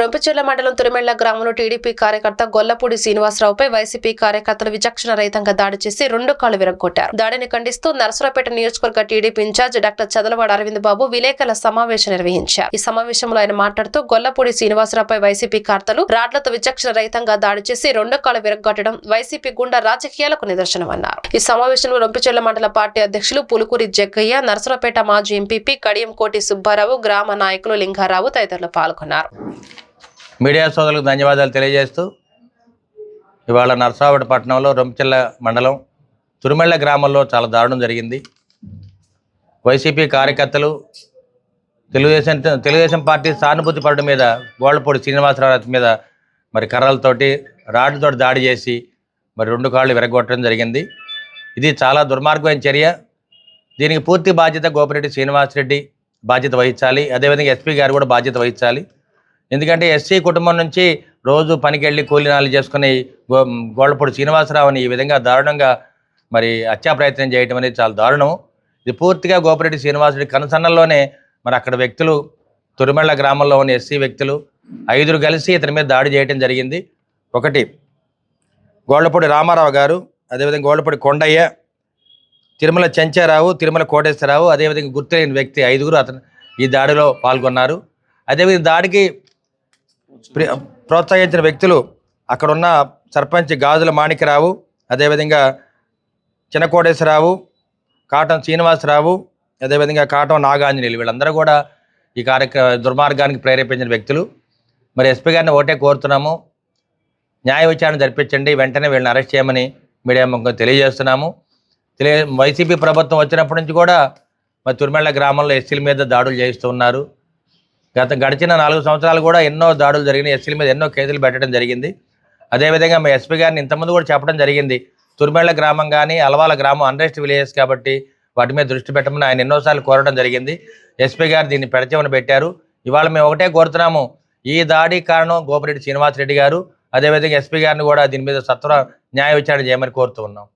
రొంపిచెర్ల మండలం తురిమెళ్ళ గ్రామంలో టీడీపీ కార్యకర్త గొల్లపూడి శ్రీనివాసరావుపై వైసీపీ కార్యకర్తలు విచక్షణ రహితంగా దాడి చేసి రెండు కాళ్ళు విరగొట్టారు దాడిని ఖండిస్తూ నరసరాపేట నియోజకవర్గ TDP incharge doctor Chadalavada Aravind Babu విలేకరుల సమావేశం నిర్వహించారు. ఈ సమావేశంలో ఆయన మాట్లాడుతూ గొల్లపూడి శ్రీనివాసరావుపై వైసీపీ కార్తలు రాడ్లతో విచక్షణ రహితంగా దాడి చేసి రెండు కాళ్ళు విరగొట్టడం వైసీపీ గుండా రాజకీయాలకు నిదర్శనమన్నారు. ఈ సమావేశంలో రొంపిచెర్ల మండల పార్టీ అధ్యక్షులు పులుకూరి జగ్గయ్య నరసరాపేట మాజీ ఎంపీపీ కడియం కోటి సుబ్బారావు గ్రామ నాయకులు లింగారావు తదితరులు పాల్గొన్నారు. మీడియా సోదరులకు ధన్యవాదాలు తెలియజేస్తూ ఇవాళ నరసరావుపేట పట్టణంలో రొంపిచెల్ల మండలం తురుమెళ్ళ గ్రామంలో చాలా దారుణం జరిగింది. వైసీపీ కార్యకర్తలు తెలుగుదేశం తెలుగుదేశం పార్టీ సానుభూతి పరుడు మీద గోళ్ళపూడి శ్రీనివాసరావు మీద మరి కర్రలతోటి రాడ్లతోటి దాడి చేసి మరి రెండు కాళ్ళు విరగొట్టడం జరిగింది. ఇది చాలా దుర్మార్గమైన చర్య. దీనికి పూర్తి బాధ్యత గోపిరెడ్డి శ్రీనివాసరెడ్డి బాధ్యత వహించాలి. అదేవిధంగా ఎస్పీ గారు కూడా బాధ్యత వహించాలి. ఎందుకంటే ఎస్సీ కుటుంబం నుంచి రోజు పనికి వెళ్ళి చేసుకుని గో గోళ్ళపూడి శ్రీనివాసరావుని ఈ విధంగా దారుణంగా మరి హత్యా ప్రయత్నం చేయటం అనేది చాలా దారుణం. ఇది పూర్తిగా గోపిరెడ్డి శ్రీనివాసుడి కనసన్నల్లోనే మరి అక్కడ వ్యక్తులు తురిమెళ్ళ గ్రామంలో ఉన్న ఎస్సీ వ్యక్తులు ఐదుగురు కలిసి ఇతని మీద దాడి చేయడం జరిగింది. ఒకటి గోళ్ళపూడి రామారావు గారు అదేవిధంగా గోళ్ళపూడి కొండయ్య తిరుమల చెంచారావు తిరుమల కోటేశ్వరరావు అదేవిధంగా గుర్తులేని వ్యక్తి ఐదుగురు అతను ఈ దాడిలో పాల్గొన్నారు. అదేవిధంగా దాడికి ప్రోత్సహించిన వ్యక్తులు అక్కడున్న సర్పంచ్ గాజుల మాణిక్యరావు అదేవిధంగా చిన్నకోటేశ్వరరావు కాటం శ్రీనివాసరావు అదేవిధంగా కాటం నాగాంజనేయులు వీళ్ళందరూ కూడా ఈ కార్యక్రమ దుర్మార్గానికి ప్రేరేపించిన వ్యక్తులు. మరి ఎస్పీ గారిని ఒకటే కోరుతున్నాము. న్యాయ విచారణ జరిపించండి వెంటనే వీళ్ళని అరెస్ట్ చేయమని మీడియా ముఖంగా తెలియజేస్తున్నాము. తెలియ వైసీపీ ప్రభుత్వం వచ్చినప్పటి నుంచి కూడా మరి తురిమెళ్ళ గ్రామంలో ఎస్సీల మీద దాడులు చేయిస్తూ ఉన్నారు. గత గడిచిన నాలుగు సంవత్సరాలు కూడా ఎన్నో దాడులు జరిగినాయి. ఎస్సీల మీద ఎన్నో కేసులు పెట్టడం జరిగింది. అదేవిధంగా మా ఎస్పీ గారిని ఇంతకుముందు కూడా చెప్పడం జరిగింది. తురిమెళ్ళ గ్రామం కానీ అలవాల గ్రామం అన్రెస్ట్ విలేజెస్ కాబట్టి వాటి మీద దృష్టి పెట్టమని ఆయన ఎన్నోసార్లు కోరడం జరిగింది. ఎస్పీ గారు దీన్ని పెడచమని పెట్టారు. ఇవాళ మేము ఒకటే కోరుతున్నాము. ఈ దాడి కారణం గోపిరెడ్డి శ్రీనివాసరెడ్డి గారు. అదేవిధంగా ఎస్పీ గారిని కూడా దీని మీద సత్వర న్యాయ విచారణ చేయమని కోరుతూ ఉన్నాం.